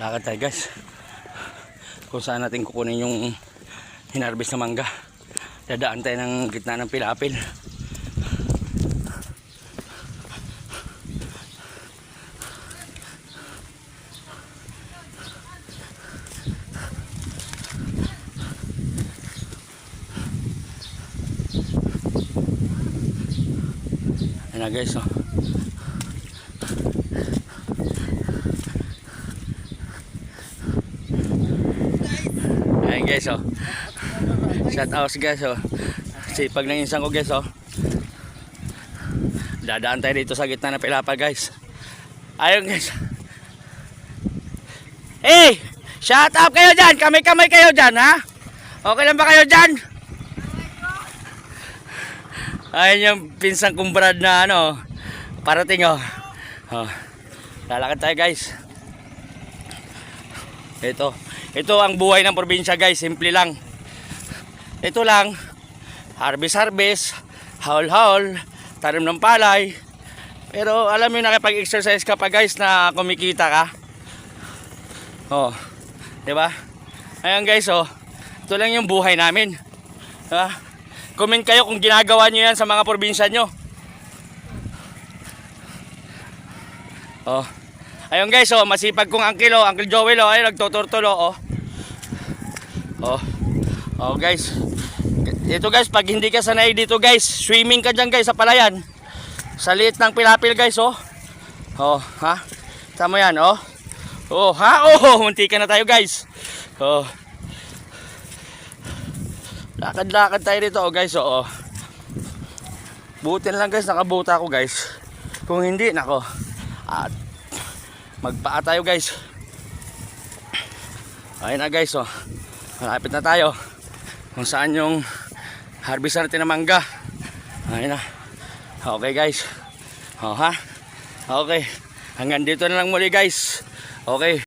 Lakad tayo guys. Kung saan natin kukunin yung hinarbis na mangga. Dadaan tayo ng gitna ng pilapil. Ayan na guys oh. Ayan guys oh. Shout out guys oh. Sipag ng insang ko guys oh. Dadaan tayo dito sa gitna ng pilapal guys. Ayun guys. Hey! Shout out kayo dyan! Kamay-kamay kayo dyan ha? Okay lang ba kayo dyan? Ayun yung pinsang kong Brad na ano. Parating oh. oh. Lalakad tayo guys. Ito. Ito ang buhay ng probinsya guys. Simple lang. Ito lang. Harvest harvest. Haul haul. Tanim ng palay. Pero alam mo nakipag-exercise ka pa guys na kumikita ka. Oh. 'Di ba? Ayan guys oh. Ito lang yung buhay namin. Diba? Comment kayo kung ginagawa nyo yan sa mga probinsya nyo. Oh. Ayun guys, oh, masipag kong uncle, oh, Uncle Joel, oh, ay nagtuturtulo, oh. Oh. Oh guys. Ito guys, pag hindi ka sanay dito guys, swimming ka dyan guys sa palayan. Sa liit ng pilapil guys, oh. Oh, ha? Tama yan, oh. Oh, ha? Oh, munti ka na tayo guys. Oh. Lakad-lakad tayo dito, oh guys, oh. Buti na lang guys, nakabuta ako guys. Kung hindi, nako. At magpaa tayo guys. Ayun na guys, oh. Malapit na tayo. Kung saan yung harvest natin ng mangga. Ayun na. Okay guys. Oh ha? Okay. Hanggang dito na lang muli guys. Okay.